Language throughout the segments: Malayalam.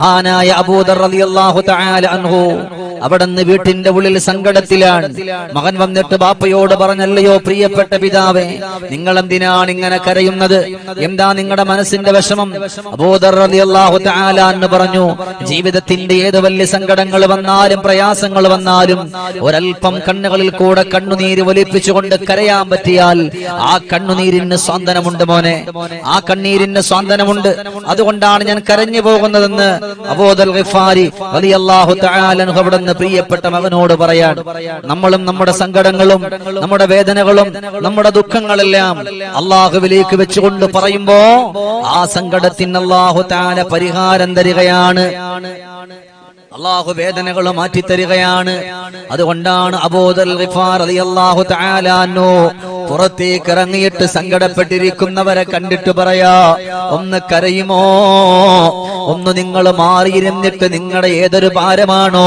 ആനായ അബൂദർ റളിയല്ലാഹു തആല അൻഹു അവിടുന്ന് വീട്ടിന്റെ ഉള്ളിൽ സങ്കടത്തിലാണ്. മകൻ വന്നിട്ട് ബാപ്പയോട് പറഞ്ഞല്ലയോ പ്രിയപ്പെട്ട പിതാവേ നിങ്ങൾ എന്തിനാണ് ഇങ്ങനെ കരയുന്നത്? എന്താ നിങ്ങളുടെ മനസ്സിന്റെ വിഷമം? എന്ന് പറഞ്ഞു ജീവിതത്തിന്റെ ഏത് വലിയ സങ്കടങ്ങൾ വന്നാലും പ്രയാസങ്ങൾ വന്നാലും ഒരൽപ്പം കണ്ണുകളിൽ കൂടെ കണ്ണുനീര് ഒലിപ്പിച്ചുകൊണ്ട് കരയാൻ പറ്റിയാൽ ആ കണ്ണുനീരിന് സ്വാന്തനമുണ്ട് മോനെ. ആ കണ്ണീരിന് സ്വാന്തനമുണ്ട്. അതുകൊണ്ടാണ് ഞാൻ കരഞ്ഞു പോകുന്നതെന്ന് അബൂദൽ ഗിഫാരി റളിയല്ലാഹു തആല അവിടുന്ന് പ്രിയപ്പെട്ട മകനോട് പറയാൻ നമ്മളും നമ്മുടെ സങ്കടങ്ങളും നമ്മുടെ വേദനകളും നമ്മുടെ ദുഃഖങ്ങളെല്ലാം അള്ളാഹുവിലേക്ക് വെച്ചുകൊണ്ട് പറയുമ്പോ ആ സങ്കടത്തിന് അള്ളാഹു താല പരിഹാരം തരികയാണ്. അള്ളാഹു വേദനകൾ മാറ്റിത്തരികയാണ്. അതുകൊണ്ടാണ് അബോദൽ പുറത്തേക്ക് ഇറങ്ങിയിട്ട് സങ്കടപ്പെട്ടിരിക്കുന്നവരെ കണ്ടിട്ട് പറയാ ഒന്ന് കരയുമോ? ഒന്ന് നിങ്ങൾ മാറിയിരുന്നിട്ട് നിങ്ങളുടെ ഏതൊരു ഭാരമാണോ?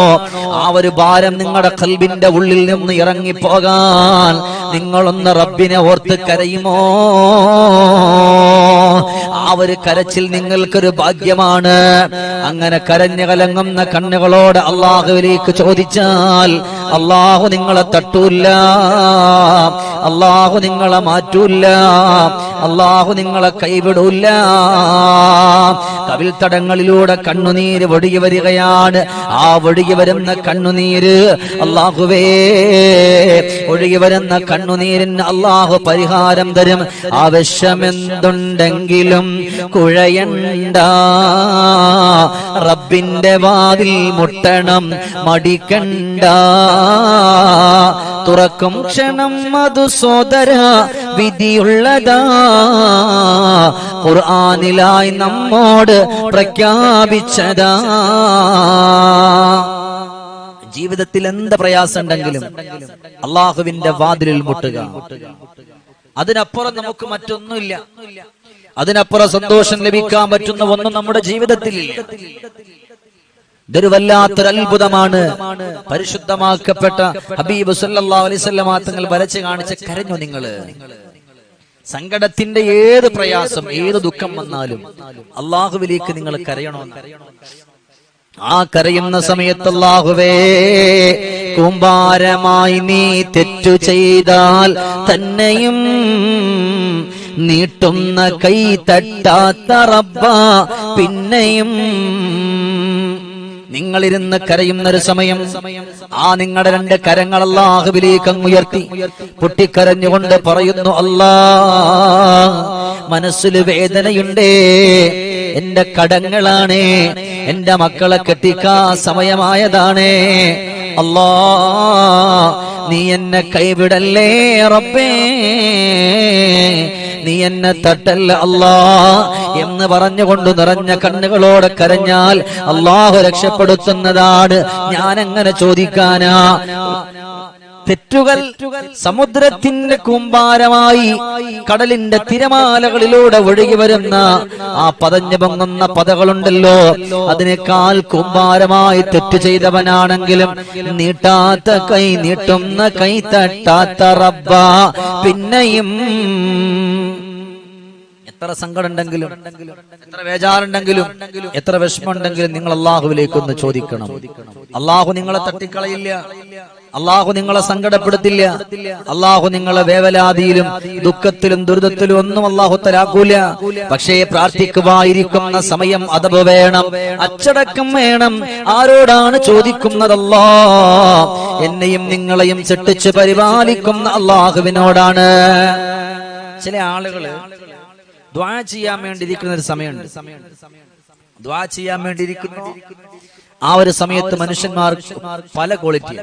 ആ ഒരു ഭാരം നിങ്ങളുടെ കൽബിന്റെ ഉള്ളിൽ നിന്ന് ഇറങ്ങിപ്പോകാൻ നിങ്ങളൊന്ന് റബ്ബിനെ ഓർത്ത് കരയുമോ? ഒരു കരച്ചിൽ നിങ്ങൾക്കൊരു ഭാഗ്യമാണ്. അങ്ങനെ കരഞ്ഞു കലങ്ങുന്ന കണ്ണുകളോട് അള്ളാഹുവിലേക്ക് ചോദിച്ചാൽ അള്ളാഹു നിങ്ങളെ തട്ടൂല്ല. അള്ളാഹു നിങ്ങളെ മാറ്റൂല്ല. അള്ളാഹു നിങ്ങളെ കൈവിടൂല്ല. കവിൽ തടങ്ങളിലൂടെ കണ്ണുനീര് ഒഴുകി വരികയാണ്. ആ ഒഴുകി വരുന്ന കണ്ണുനീര് അള്ളാഹുവേ ഒഴുകി വരുന്ന കണ്ണുനീരിന് അള്ളാഹു പരിഹാരം തരും. ആവശ്യമെന്തുണ്ടെങ്കിലും കുഴയണ്ട. റബ്ബിന്റെ വാതിൽ മുട്ടണം മടിക്കണ്ട. തുറക്കും ക്ഷണം മധു സോദര വിധിയുള്ളതാ. ഖുർആാനിലായി നമ്മോട് പ്രഖ്യാപിച്ചതാ. ജീവിതത്തിൽ എന്ത് പ്രയാസം ഉണ്ടെങ്കിലും അള്ളാഹുവിന്റെ വാതിലിൽ മുട്ടുക. അതിനപ്പുറം നമുക്ക് മറ്റൊന്നുമില്ല. അതിനപ്പുറം സന്തോഷം ലഭിക്കാൻ പറ്റുന്ന ഒന്നും നമ്മുടെ ജീവിതത്തിലില്ല ഇതൊരു വല്ലാത്തൊരു അത്ഭുതമാണ് പരിശുദ്ധമാക്കപ്പെട്ട ഹബീബ് അലൈഹി വസല്ലം തങ്ങൾ വരച്ച് കാണിച്ച് കരഞ്ഞു നിങ്ങൾ. സങ്കടത്തിന്റെ ഏത് പ്രയാസം ഏത് ദുഃഖം വന്നാലും അള്ളാഹുവിലേക്ക് നിങ്ങൾ കരയണമെന്ന് ആ കരയുന്ന സമയത്ത് അള്ളാഹുവേ കുമ്പാരമായി നീ തെറ്റു ചെയ്താൽ തന്നെയും നീട്ടുന്ന കൈ തട്ടാത്ത റബ്ബ പിന്നെയും നിങ്ങളിരുന്ന് കരയുന്ന ഒരു സമയം. ആ നിങ്ങളുടെ രണ്ട് കരങ്ങൾ അല്ലാഹുവിലേക്ക് അങ്ങ് ഉയർത്തി. പൊട്ടിക്കരഞ്ഞുകൊണ്ട് പറയുന്നു അല്ലാ മനസ്സിൽ വേദനയുണ്ടേ. എന്റെ കടങ്ങളാണ്. എന്റെ മക്കളെ കെട്ടിക്കാ സമയമായതാണ്. അല്ലാ നീ എന്നെ കൈവിടല്ലേ റബ്ബേ. നീ എന്നെ തട്ടല്ല അല്ലാ. എന്ന് പറഞ്ഞുകൊണ്ട് നിറഞ്ഞ കണ്ണുകളോടെ കരഞ്ഞാൽ അള്ളാഹു രക്ഷപ്പെടുത്തുന്നതാണ്. ഞാൻ എങ്ങനെ ചോദിക്കാനാ? തെറ്റുകൾ സമുദ്രത്തിന്റെ കൂമ്പാരമായി കടലിന്റെ തിരമാലകളിലൂടെ ഒഴുകി വരുന്ന ആ പതഞ്ഞു പൊങ്ങുന്ന പതകളുണ്ടല്ലോ. അതിനേക്കാൾ കൂമ്പാരമായി തെറ്റു ചെയ്തവനാണെങ്കിലും നീട്ടാത്ത കൈ നീട്ടുന്ന കൈ തട്ടാത്ത റബ്ബ പിന്നെയും എത്ര സങ്കടമുണ്ടെങ്കിലും എത്ര വേജാറുണ്ടെങ്കിലും എത്ര വിഷമമുണ്ടെങ്കിലും നിങ്ങൾ അള്ളാഹുവിലേക്കൊന്ന് ചോദിക്കണം. അള്ളാഹു നിങ്ങളെ തട്ടിക്കളയില്ല. അള്ളാഹു നിങ്ങളെ സങ്കടപ്പെടുത്തില്ല. അള്ളാഹു നിങ്ങളെ വേവലാതിയിലും ദുഃഖത്തിലും ദുരിതത്തിലും ഒന്നും അള്ളാഹു തരാക്കൂല. പക്ഷേ പ്രാർത്ഥിക്കുവായിരിക്കുന്ന സമയം അതവ് വേണം. അച്ചടക്കം വേണം. ആരോടാണ് ചോദിക്കുന്നതല്ലോ എന്നെയും നിങ്ങളെയും ചെട്ടിച്ച് പരിപാലിക്കുന്ന അള്ളാഹുവിനോടാണ്. ചില ആളുകൾ ദ്വാ ചെയ്യാൻ വേണ്ടിയിരിക്കുന്ന ഒരു സമയമുണ്ട്. ദ്വാ ചെയ്യാൻ വേണ്ടി ഇരിക്കുന്നു ആ ഒരു സമയത്ത് മനുഷ്യന്മാർ പല ക്വാളിറ്റി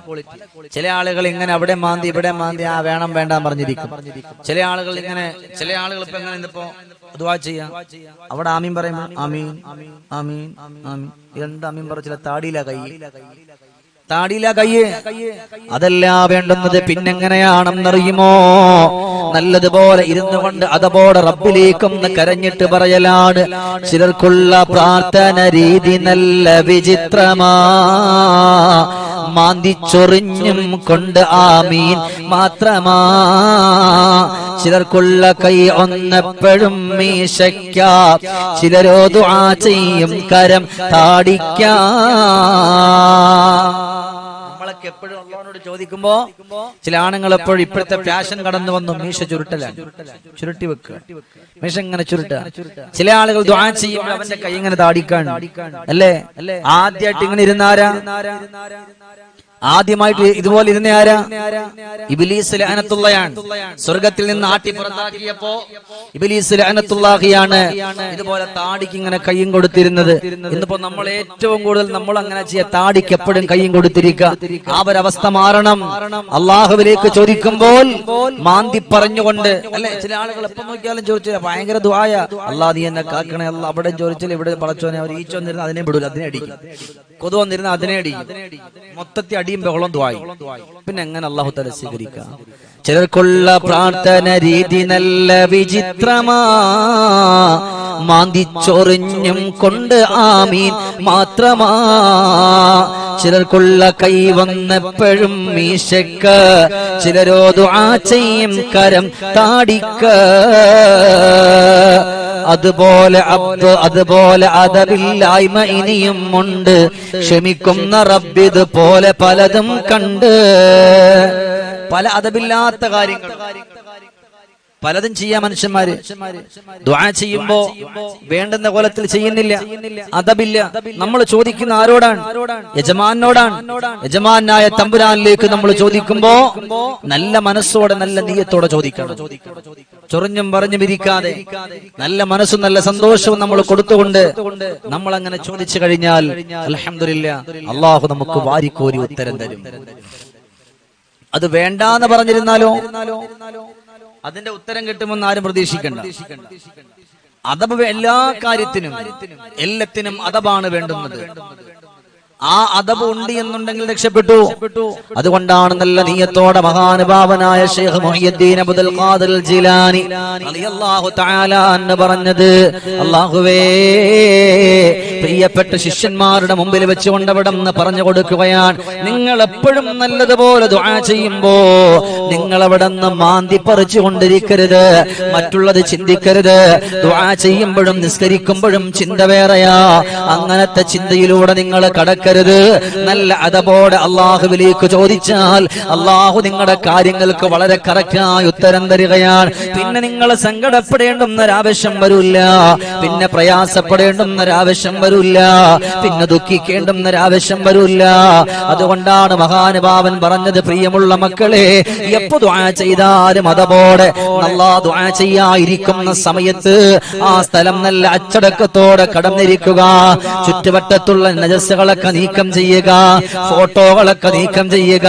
ചില ആളുകൾ ഇങ്ങനെ അവിടെ മാന്തി ഇവിടെ മാന്തി ആ വേണം വേണ്ട പറഞ്ഞിരിക്കും. ചില ആളുകൾ ഇങ്ങനെ ചില ആളുകൾ ഇപ്പൊ എങ്ങനെ ഇന്നിപ്പോ ദ്വാ ചെയ്യാം? അവിടെ ആമീൻ പറയുമ്പോ ആമീൻ ആമീൻ ആമീൻ എന്ത് ആമീൻ. പറച്ചില്ല താടിയില കൈ. താടിയില കയ്യ് അതല്ല വേണ്ടുന്നത് പിന്നെങ്ങനെയാണെന്നറിയുമോ? നല്ലതുപോലെ ഇരുന്നു കൊണ്ട് അതപോടെ റബ്ബിലേക്കൊന്ന് കരഞ്ഞിട്ട് പറയലാണ് ചിലർക്കുള്ള പ്രാർത്ഥന രീതി നല്ല വിചിത്രമാ. മാന്തിച്ചൊറിഞ്ഞും കൊണ്ട് ആമീൻ മാത്രമാ. ചിലർക്കുള്ള കൈ ഒന്നെപ്പോഴും മീശയ്ക്ക. ചിലരോ ദുആ ചെയ്യും കരം താടിക്കാ. നമ്മളൊക്കെ എപ്പോഴും അള്ളാഹിനോട് ചോദിക്കുമ്പോ ചില ആണുങ്ങൾ എപ്പോഴും ഇപ്പോഴത്തെ ഫാഷൻ കടന്നു വന്നു മീശ ചുരുട്ടലാണ്. ചുരുട്ടി വെക്കുക. മീശ ഇങ്ങനെ ചുരുട്ട ചില ആളുകൾ ചെയ്യുമ്പോൾ അവന്റെ കൈ ഇങ്ങനെ താടിക്കാണ്. അല്ലേ? അല്ലേ ആദ്യമായിട്ട് ഇങ്ങനെ ഇരുന്നാരാ? ആദ്യമായിട്ട് ഇതുപോലെ ഇരുന്ന ആരാ? ഇബിലീസ് ലഹനത്തുള്ളയാണ് സ്വർഗത്തിൽ നിന്ന് ആട്ടി പുറത്താക്കിയപ്പോ ഇബിലീസ് ലഹനത്തുള്ളാഹിയാണ് ഇതുപോലെ താടിക്ക് ഇങ്ങനെ കയ്യും കൊടുത്തിരുന്നത്. ഇന്നിപ്പോ നമ്മൾ ഏറ്റവും കൂടുതൽ നമ്മൾ അങ്ങനെ ചെയ്യ താടിക്ക് എപ്പോഴും കയ്യും കൊടുത്തിരിക്കുക. ആ ഒരവസ്ഥ മാറണം. അള്ളാഹുവിലേക്ക് ചോദിക്കുമ്പോൾ മാന്തി പറഞ്ഞുകൊണ്ട് അല്ലെ? ചില ആളുകൾ എപ്പം നോക്കിയാലും ചോദിച്ചില്ല ഭയങ്കര ദുആയ. അല്ലാ നീ എന്നെ കാക്കണേ അല്ല അവിടെ ചോദിച്ചില്ല ഇവിടെ പടച്ചോനെ അവർ ഈച്ച വന്നിരുന്ന അതിനെ വിടൂല അതിനെ അടിക്കും. കൊതു വന്നിരുന്ന അതിനെ അടി മൊത്തത്തിൽ അടിയും ബഹളം ദ്വായി പിന്നെ എങ്ങനെ അള്ളാഹു തല സ്വീകരിക്കാം? ചിലർക്കുള്ള പ്രാർത്ഥന രീതി നല്ല വിചിത്രമാ. മാന്തിച്ചൊറിഞ്ഞും കൊണ്ട് ആമീൻ മാത്രമാ. ചിലർക്കുള്ള കൈ വന്നപ്പോഴും മീശക്ക് ചിലരോ ദുആ ചെയ്യും കരം താടിക്ക്. അതുപോലെ അബ്ദ് അതുപോലെ അതവില്ലായ്മ ഇനിയും ഉണ്ട്. ക്ഷമിക്കുന്ന റബ്ബിത് പോലെ പലതും കണ്ട്. പല അതവില്ലാത്ത കാര്യങ്ങൾ. പലതും ചെയ്യാം മനുഷ്യന്മാര്. ദ്വാ ചെയ്യുമ്പോ വേണ്ടുന്ന കോലത്തിൽ ചെയ്യുന്നില്ല. അതബില്ല നമ്മൾ ചോദിക്കുന്ന ആരോടാണ്? യജമാനോടാണ്. യജമാനായ തമ്പുരാനിലേക്ക് നമ്മൾ ചോദിക്കുമ്പോ നല്ല മനസ്സോടെ നല്ല നീയത്തോടെ ചോദിക്കണം. ചൊറിഞ്ഞും പറഞ്ഞും ഇരിക്കാതെ നല്ല മനസ്സും നല്ല സന്തോഷവും നമ്മൾ കൊടുത്തുകൊണ്ട് നമ്മൾ അങ്ങനെ ചോദിച്ചു കഴിഞ്ഞാൽ അലഹമില്ല അള്ളാഹു നമുക്ക് വാരിക്കോരി ഉത്തരം തരും. അത് വേണ്ടാന്ന് പറഞ്ഞിരുന്നാലോ? അതിന്റെ ഉത്തരം കിട്ടുമെന്ന് ആരും പ്രതീക്ഷിക്കണ്ട. അതബ് എല്ലാ കാര്യത്തിനും എല്ലാത്തിനും അതബാണ് വേണ്ടുന്നത്. ആ അതബ് ഉണ്ട് എന്നുണ്ടെങ്കിൽ രക്ഷപ്പെട്ടു. അതുകൊണ്ടാണ് നല്ല നീയത്തോടെ മഹാനുഭാവനായ Sheikh Muhiyuddin Abdul Qadir Jilani റളിയല്ലാഹു തആല എന്ന് പറഞ്ഞത് അല്ലാഹുവേ പ്രിയപ്പെട്ട ശിഷ്യന്മാരുടെ മുമ്പിൽ വെച്ചുകൊണ്ട് അവിടെ നിന്ന് പറഞ്ഞു കൊടുക്കുകയാണ്. നിങ്ങൾ എപ്പോഴും നല്ലതുപോലെ ദുആ ചെയ്യുമ്പോ നിങ്ങൾ അവിടെ നിന്ന് മാന്തി പറിച്ചു കൊണ്ടിരിക്കരുത് മറ്റുള്ളത് ചിന്തിക്കരുത്. ദുആ ചെയ്യുമ്പോഴും നിസ്കരിക്കുമ്പോഴും ചിന്ത വേറെയാ. അങ്ങനത്തെ ചിന്തയിലൂടെ നിങ്ങൾ കടക്കരുത്. നല്ല അതപോടെ അള്ളാഹുവിലേക്ക് ചോദിച്ചാൽ അള്ളാഹു നിങ്ങളുടെ കാര്യങ്ങൾക്ക് വളരെ കറക്റ്റായി ഉത്തരം തരികയാണ്. പിന്നെ നിങ്ങൾ സങ്കടപ്പെടേണ്ടുന്നൊരാവശ്യം വരില്ല. പിന്നെ പ്രയാസപ്പെടേണ്ടുന്നൊരാവശ്യം വരില്ല പിന്നെ ദുഃഖിക്കേണ്ടുന്നൊരാവശ്യം വരൂല്ല. അതുകൊണ്ടാണ് മഹാനുഭാവൻ പറഞ്ഞത് പ്രിയമുള്ള മക്കളെ എപ്പോ ചെയ്താലും അതപോടെ നല്ല ചെയ്യാതിരിക്കുന്ന സമയത്ത് ആ സ്ഥലം നല്ല അച്ചടക്കത്തോടെ കടന്നിരിക്കുക. ചുറ്റുവട്ടത്തുള്ള നജസ്സുകളൊക്കെ നീക്കം ചെയ്യുക. ഫോട്ടോകളൊക്കെ നീക്കം ചെയ്യുക.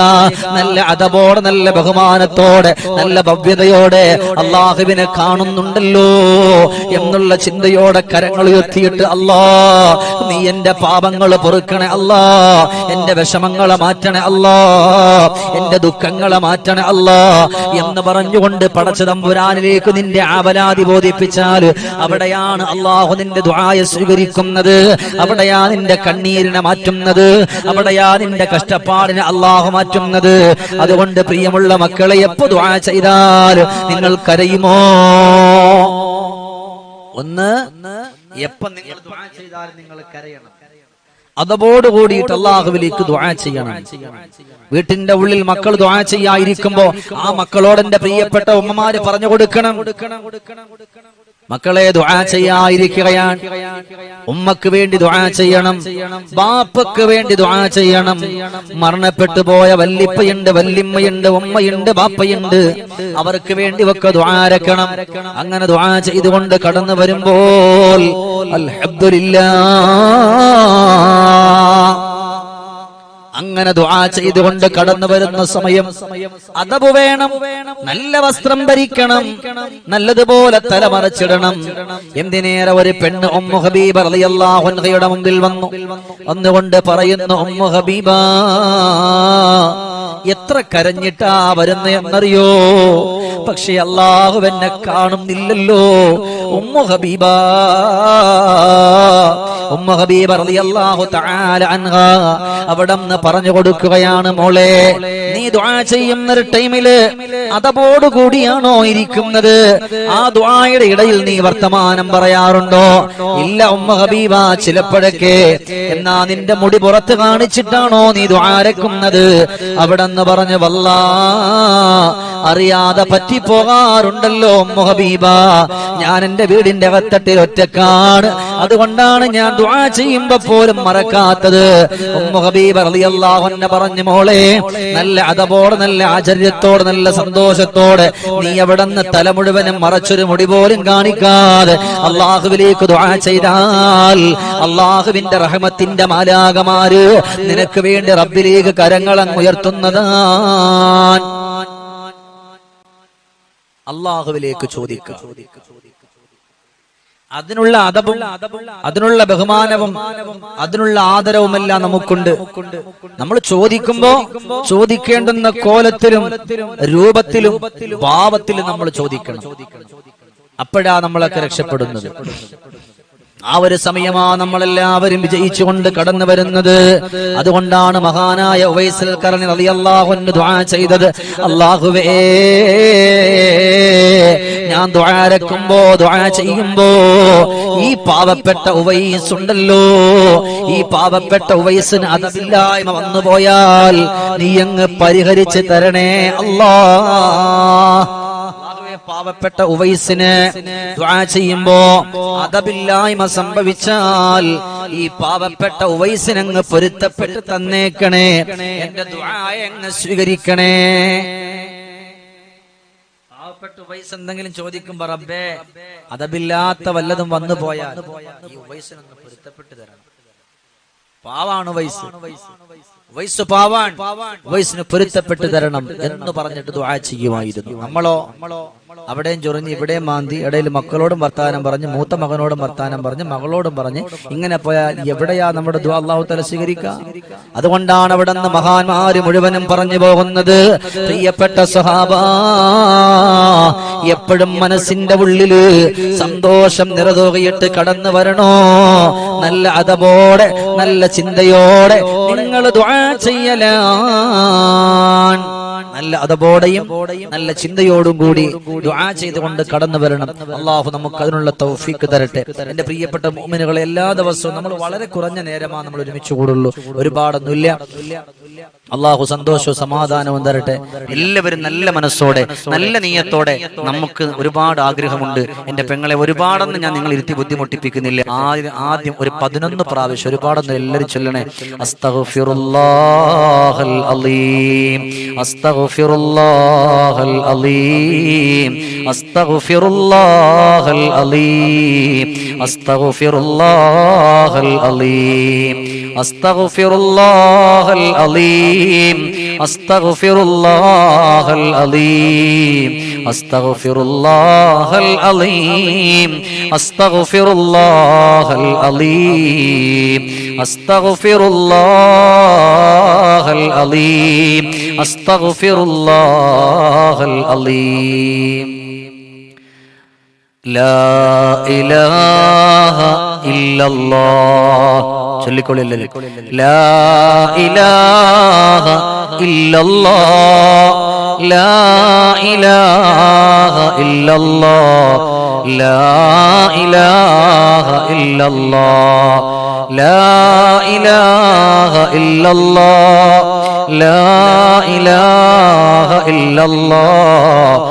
നല്ല അതപോടെ നല്ല ബഹുമാനത്തോടെ നല്ല ഭവ്യതയോടെ അള്ളാഹുവിനെ കാണുന്നുണ്ടല്ലോ എന്നുള്ള ചിന്തയോടെ കരങ്ങൾ ഉയർത്തിയിട്ട് അല്ലാ നീ എന്റെ പാപങ്ങൾ പൊറുക്കണേ അല്ലാ. എന്റെ വിഷമങ്ങളെ മാറ്റണേ അല്ലാ. എന്റെ ദുഃഖങ്ങളെ മാറ്റണേ അല്ലാ. എന്ന് പറഞ്ഞുകൊണ്ട് പടച്ച തമ്പുരാനിലേക്ക് നിന്റെ ആവലാതി ബോധിപ്പിച്ചാൽ അവിടെയാണ് അള്ളാഹു നിന്റെ ദുആയെ സ്വീകരിക്കുന്നത്. അവിടെയാ നിന്റെ കണ്ണീരിനെ മാറ്റുന്നത്. അവിടെയാ നിന്റെ കഷ്ടപ്പാടിനെ അള്ളാഹു മാറ്റുന്നത്. അതുകൊണ്ട് പ്രിയമുള്ള മക്കളെ എപ്പോ ദുആ ചെയ്താൽ നിങ്ങൾ കരയുമോ ഒന്ന് എപ്പോ നിങ്ങൾ ദുആ ചെയ്താലും നിങ്ങൾ കരയണം. അതോട് കൂടിയിട്ട് അള്ളാഹുവിലേക്ക് ദുആ ചെയ്യണം. വീട്ടിന്റെ ഉള്ളിൽ മക്കൾ ദുആ ചെയ്യാതിരിക്കുമ്പോ ആ മക്കളോട് എന്റെ പ്രിയപ്പെട്ട ഉമ്മമാര് പറഞ്ഞു കൊടുക്കണം. മക്കളെ ദുആ ചെയ്യാതിരിക്കുകയാണ്. ഉമ്മക്ക് വേണ്ടി ദുആ ചെയ്യണം. ബാപ്പക്ക് വേണ്ടി ദുആ ചെയ്യണം. മരണപ്പെട്ടു പോയ വല്ലിപ്പയുണ്ട് വല്ലിമ്മയുണ്ട് ഉമ്മയുണ്ട് ബാപ്പയുണ്ട്. അവർക്ക് വേണ്ടി ഒക്കെ ദുആരക്കണം അങ്ങനെ ദുആ ചെയ്തുകൊണ്ട് കടന്നു വരുമ്പോൾ അൽഹംദുലില്ലാ. അങ്ങനെ ദുആ ചെയ്തുകൊണ്ട് കടന്നു വരുന്ന സമയം. അതബ് വേണം. നല്ല വസ്ത്രം ധരിക്കണം. നല്ലതുപോലെ തലമറച്ചിടണം എന്തിനേറെ ഒരു പെണ്ണ് ഉമ്മു ഹബീബ റളിയല്ലാഹു അൻഹയുടെ മുമ്പിൽ വന്നു. വന്നുകൊണ്ട് പറയുന്നു ഉമ്മു ഹബീബ എത്ര കരഞ്ഞിട്ടാ വരുന്ന എന്നറിയോ? പക്ഷെ അള്ളാഹു എന്നെ കാണുന്നില്ലല്ലോ. ഉമ്മ ഹബീബ. ഉമ്മ ഹബീബ റളിയല്ലാഹു തആല അൻഹ. അവിടന്ന് പറഞ്ഞു കൊടുക്കുകയാണ് മോളെ നീ ദുആ ചെയ്യുന്ന ഒരു ടൈമിൽ അതപോട് കൂടിയാണോ ഇരിക്കുന്നത്? ആ ദുആയുടെ ഇടയിൽ നീ വർത്തമാനം പറയാറുണ്ടോ? ഇല്ല ഉമ്മ ഹബീബ ചിലപ്പോഴൊക്കെ എന്നാ നിന്റെ മുടി പുറത്ത് കാണിച്ചിട്ടാണോ നീ ദ്വാരക്കുന്നത് അവിടെ നിന്ന് പറഞ്ഞ് വല്ല അറിയാതെ പറ്റിപ്പോകാറുണ്ടല്ലോ മുഹബീബ ഹബീബ. ഞാൻ എന്റെ വീടിന്റെ അകത്തട്ടിൽ ഒറ്റക്കാണ്. അതുകൊണ്ടാണ് ഞാൻ ദ്വാ ചെയ്യുമ്പോ പോലും മറക്കാത്തത്. മുഹബീബ ഹബീബ റളിയല്ലാഹു അൻഹ പറഞ്ഞു മോളെ നല്ല അതപോടെ നല്ല ആചര്യത്തോടെ നല്ല സന്തോഷത്തോടെ നീ അവിടെ നിന്ന് തല മുഴുവനും മറച്ചൊരു മുടി പോലും കാണിക്കാതെ അള്ളാഹുവിലേക്ക് ദ്വാ ചെയ്താൽ അള്ളാഹുവിന്റെ റഹമത്തിന്റെ മാലാകമാര് നിനക്ക് വേണ്ടി റബ്ബിലേക്ക് കരങ്ങളങ്ങ് അള്ളാഹുവിലേക്ക് ചോദിക്കുക. അതിനുള്ള അതവും അതിനുള്ള ബഹുമാനവും അതിനുള്ള ആദരവുമെല്ലാം നമുക്കുണ്ട്. നമ്മൾ ചോദിക്കുമ്പോ ചോദിക്കേണ്ടുന്ന കോലത്തിലും രൂപത്തിലും ഭാവത്തിലും നമ്മൾ ചോദിക്കണം. അപ്പോഴാ നമ്മളൊക്കെ രക്ഷപ്പെടുന്നത്. ആ ഒരു സമയമാ നമ്മളെല്ലാവരും വിജയിച്ചുകൊണ്ട് കടന്നു വരുന്നത്. അതുകൊണ്ടാണ് മഹാനായ ഉവൈസൽ കറണി റളിയല്ലാഹു ദുആ ചെയ്തത്. അള്ളാഹുവേ ഞാൻ ദ്വാരക്കുമ്പോ ദ്വാ ചെയ്യുമ്പോ ഈ പാവപ്പെട്ട ഉവൈസ് ഉണ്ടല്ലോ. ഈ പാവപ്പെട്ട ഉവൈസിന് അതമില്ലായ്മ വന്നു പോയാൽ നീ അങ്ങ് പരിഹരിച്ച് തരണേ അല്ലാ പാവപ്പെട്ട ഉവൈസിന് ചെയ്യുമ്പോ അതബില്ലായ്മ സംഭവിച്ചാൽ ഈ പാവപ്പെട്ട ഉവൈസിനങ്ങ് പൊരുത്തപ്പെട്ട് തന്നേക്കണേ. എന്റെ ദ്വായങ്ങ് സ്വീകരിക്കണേ. പാവപ്പെട്ട ഉവൈസ് എന്തെങ്കിലും ചോദിക്കുമ്പോ റബ്ബേ അതബില്ലാത്ത വല്ലതും വന്നു പോയാൽ ഈ ഉവൈസിനൊന്ന് പൊരുത്തപ്പെട്ട് തരണം. പാവാണ് വയസ്സ് വയസ്സ് പാവാൻ വയസ്സിന് പൊരുത്തപ്പെട്ട് തരണം എന്ന് പറഞ്ഞിട്ട് ദുആ ചെയ്യുമായിരുന്നു. നമ്മളോ നമ്മളോ? അവിടെയും ചൊറിഞ്ഞ് ഇവിടെയും മാന്തി ഇടയിൽ മക്കളോടും വർത്താനം പറഞ്ഞ് മൂത്ത മകനോടും വർത്താനം പറഞ്ഞ് മകളോടും പറഞ്ഞ് ഇങ്ങനെ പോയാൽ എവിടെയാ നമ്മുടെ ദുആ അള്ളാഹു തല സ്വീകരിക്കുക? അതുകൊണ്ടാണ് അവിടെ നിന്ന് മഹാന്മാര് മുഴുവനും പറഞ്ഞു പോകുന്നത്. പ്രിയപ്പെട്ട സ്വഹാബ എപ്പോഴും മനസ്സിന്റെ ഉള്ളിൽ സന്തോഷം നിറതോകയിട്ട് കടന്നു വരണോ? നല്ല അതപോടെ നല്ല ചിന്തയോടെ നിങ്ങൾ ദുആ ചെയ്യലാൻ നല്ല അതബോടെയും നല്ല ചിന്തയോടും കൂടി ദുആ ചെയ്തുകൊണ്ട് കടന്നു വരണം. അള്ളാഹു നമുക്ക് അതിനുള്ള തൗഫീക്ക് തരട്ടെ. എന്റെ പ്രിയപ്പെട്ട മോമിനുകളെ എല്ലാ ദിവസവും നമ്മൾ വളരെ കുറഞ്ഞ നേരമാണ് നമ്മൾ ഒരുമിച്ച് കൂടുള്ളൂ. ഒരുപാടൊന്നുമില്ല അള്ളാഹു സന്തോഷവും സമാധാനവും തരട്ടെ. എല്ലാവരും നല്ല മനസ്സോടെ നല്ല നീയത്തോടെ നമുക്ക് ഒരുപാട് ആഗ്രഹമുണ്ട്. എന്റെ പെങ്ങളെ ഒരുപാടൊന്നും ഞാൻ നിങ്ങൾ ഇരുത്തി ബുദ്ധിമുട്ടിപ്പിക്കുന്നില്ല. ആദ്യം ആദ്യം ഒരു പതിനൊന്ന് പ്രാവശ്യം ഒരുപാടൊന്നും എല്ലാവരും ചൊല്ലണേ. അസ്തഗ്ഫിറുല്ലാഹൽ അലീം. അസ്തഗ്ഫിറുല്ലാഹൽ അലീം. അസ്തഗ്ഫിറുല്ലാഹൽ അലീം. അസ്തഗ്ഫിറുല്ലാഹൽ അലീം. أستغفر الله العظيم أستغفر الله العظيم أستغفر الله العظيم أستغفر الله العظيم أستغفر الله العظيم أستغفر الله العظيم لا إله إلا ഇല്ലല്ലാഹ്. ചൊല്ലിക്കൊള്ളില്ലല്ലേ? ലാ ഇലാഹ ഇല്ലല്ലാഹ്. ലാ ഇലാഹ ഇല്ലല്ലാഹ്. ലാ ഇലാഹ ഇല്ലല്ലാഹ്. ലാ ഇലാഹ ഇല്ലല്ലാഹ്. ലാ ഇലാഹ ഇല്ലല്ലാഹ്.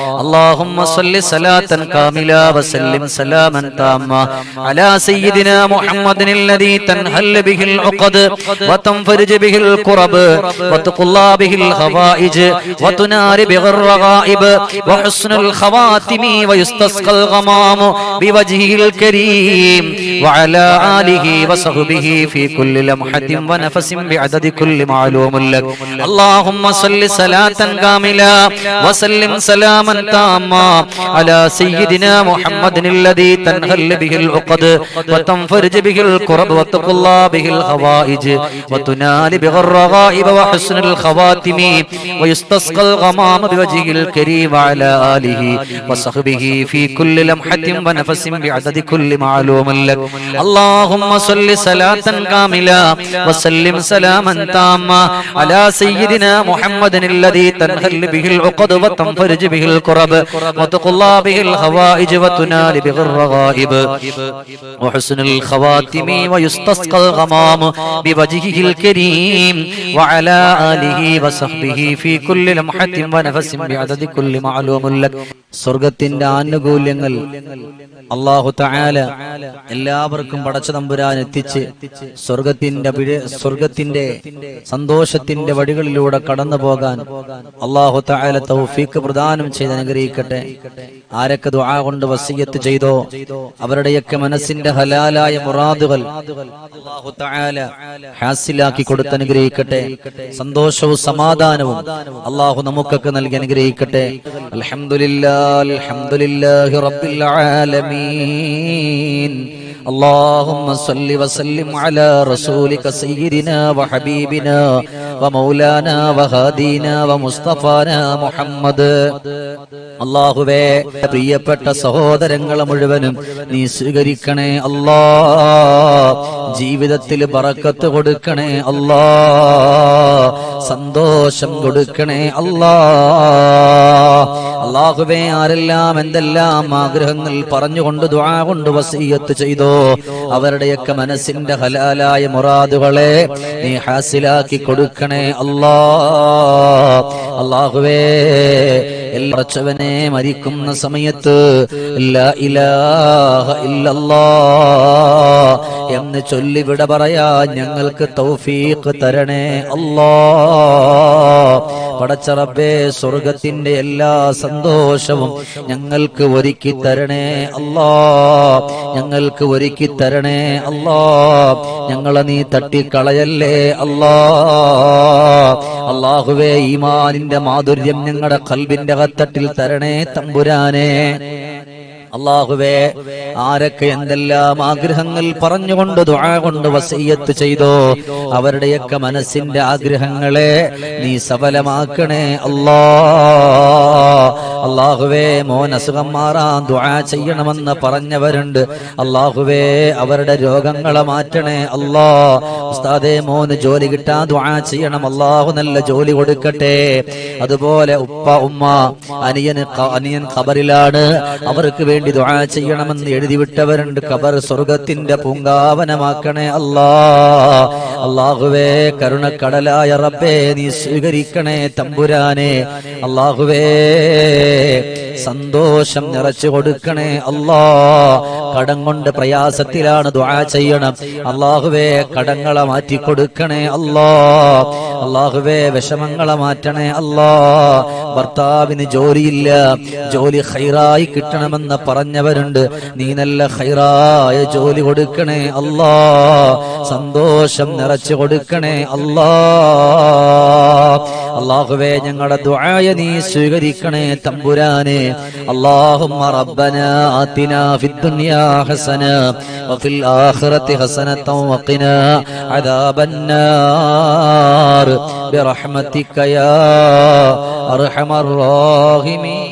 اللهم صل صلاة كاملة وسلم سلاما تاما على سيدنا محمد الذي تنهل به العقد وتنفرج به الكرب وتقلى به الخوائج وتنار به الرغائب وحسن الخواتم ويستسقى الغمام بوجهه الكريم وعلى آله وصحبه في كل لمحة ونفس بعدد كل معلوم لك اللهم صل صلاة كاملة وسلم سلاما تاما على سيدنا محمد الذي تنهل به العقد وتنفرج به الكرب وتقلى به الهوائج وتنال به الرغائب وحسن الخواتم ويستسقى الغمام بوجهه الكريم وعلى آله وصحبه في كل لمحة ونفس بعدد كل معلوم لك اللهم صل صلاة كاملة وسلم سلاما تاما على سيدنا محمد الذي تنهل به العقد وتنفرج به الكرب وتقلى به الهوائج وتنال به الرغائب وحسن الخواتم ويستسقى الغمام بوجهه الكريم وعلى آله وصحبه في كل لمحة ونفس بعدد كل معلوم لك സ്വർഗത്തിന്റെ ആനുകൂല്യങ്ങൾ അള്ളാഹു തആല എല്ലാവർക്കും പടച്ച തമ്പുരാൻ എത്തിച്ച് സ്വർഗത്തിന്റെ വിഴ- സ്വർഗത്തിന്റെ സന്തോഷത്തിന്റെ വഴികളിലൂടെ കടന്നു പോകാൻ അള്ളാഹു തആല തൗഫീക്ക് പ്രദാനം ചെയ്ത് അനുഗ്രഹിക്കട്ടെ. ആരൊക്കെ ദുആ കൊണ്ട് വസിയത്ത് ചെയ്തോ അവരുടെയൊക്കെ മനസ്സിന്റെ ഹലാലായ മുറാദുകൾ അല്ലാഹു തആല ഹാസിലാക്കി കൊടുത്ത് അനുഗ്രഹിക്കട്ടെ. സന്തോഷവും സമാധാനവും അള്ളാഹു നമുക്കൊക്കെ നൽകി അനുഗ്രഹിക്കട്ടെ. അൽഹംദുലില്ലാ അൽഹംദുലില്ലാഹി റബ്ബിൽ ആലമീൻ. اللهم صل وسلم على رسولك سيدنا وحبيبنا ومولانا وهادينا ومصطفانا മുഹമ്മദ് അള്ളാഹുവേ പ്രിയപ്പെട്ട സഹോദരങ്ങളെ മുഴുവനും നീ സ്വീകരിക്കണേ അല്ലാ ജീവിതത്തിൽ ബറക്കത്ത് കൊടുക്കണേ അല്ലാ സന്തോഷം കൊടുക്കണേ അല്ലാ അള്ളാഹുവേ ആരെല്ലാം എന്തെല്ലാം ആഗ്രഹങ്ങൾ പറഞ്ഞുകൊണ്ട് ദുആ കൊണ്ട് വസീയത്ത് ചെയ്തോ അവരുടെയൊക്കെ മനസ്സിന്റെ ഹലാലായ മുറാദുകളെ നീ ഹാസിലാക്കി കൊടുക്കണേ അല്ലാ. അള്ളാഹുവേ എല്ലാച്ചവനെ മരിക്കുന്ന സമയത്ത് എന്ന് ചൊല്ലി വിട പറയാ ഞങ്ങൾക്ക് തൗഫീഖ് തരണേ അല്ലാ. പടച്ചറബേ സ്വർഗത്തിന്റെ എല്ലാ സന്തോഷവും ഞങ്ങൾക്ക് ഒരുക്കി തരണേ അല്ലാ. ഞങ്ങൾക്ക് ഒരുക്കി തരണേ അല്ലാ. ഞങ്ങളെ നീ തട്ടിക്കളയല്ലേ അല്ലാ. അള്ളാഹുവേ ഈമാനിന്റെ മാധുര്യം ഞങ്ങളുടെ കൽവിന്റെ കത്തട്ടിൽ തരണേ തമ്പുരാനെ. അള്ളാഹുവേ ആരൊക്കെ എന്തെല്ലാം ആഗ്രഹങ്ങൾ പറഞ്ഞുകൊണ്ട് ദുആ കൊണ്ട് വസയ്യത്ത് ചെയ്തോ അവരുടെയൊക്കെ മനസ്സിന്റെ ആഗ്രഹങ്ങളെ നീ സഫലമാക്കണേ അല്ലാ. അള്ളാഹുവേ മോൻ അസുഖം മാറാൻ ദുആ ചെയ്യണമെന്ന് പറഞ്ഞവരുണ്ട്. അള്ളാഹുവേ അവരുടെ രോഗങ്ങളെ മാറ്റണേ അല്ലാ. ഉസ്താദേ മോന് ജോലി കിട്ടാൻ ദുആ ചെയ്യണം. അള്ളാഹു നല്ല ജോലി കൊടുക്കട്ടെ. അതുപോലെ ഉപ്പ ഉമ്മ അനിയന് അനിയൻ ഖബറിലാണ്. അവർക്ക് വേണ്ടി ദുആ ചെയ്യണമെന്ന് എഴുതി കബർ സ്വർഗത്തിന്റെ പൂങ്കാവനമാക്കണേ അല്ലാ. അള്ളാഹുവേ കരുണക്കടലായ റബ്ബേ നീ സ്വീകരിക്കണേ തമ്പുരാനെ. അള്ളാഹുവേ സന്തോഷം നിറച്ചു കൊടുക്കണേ അല്ലാ. കടം കൊണ്ട് പ്രയാസത്തിലാണ് ദുആ ചെയ്യണം. അള്ളാഹുവേ കടങ്ങളെ മാറ്റി കൊടുക്കണേ അല്ലാ. അള്ളാഹുവേ വിഷമങ്ങളെ മാറ്റണേ അല്ലാ. ഭർത്താവിന് ജോലിയില്ല. ജോലി ഹൈറായി കിട്ടണമെന്ന് പറഞ്ഞവരുണ്ട്. നീ നല്ല ഹൈറായ ജോലി കൊടുക്കണേ അല്ലാ. സന്തോഷം നിറച്ചു കൊടുക്കണേ അല്ലാ. അള്ളാഹുവേ ഞങ്ങളുടെ ദുആയ നീ സ്വീകരിക്കണേ തമ്പുരാനെ. അല്ലാഹുമ്മ റബ്ബനാ ആതിനാ ഫിദ്ദുനിയാ ഹസന വഫിൽ ആഖിറതി ഹസനത വഖിനാ അദാബന്നാർ. ബിറഹ്മതിക യാ അർഹമർ റഹീമീൻ.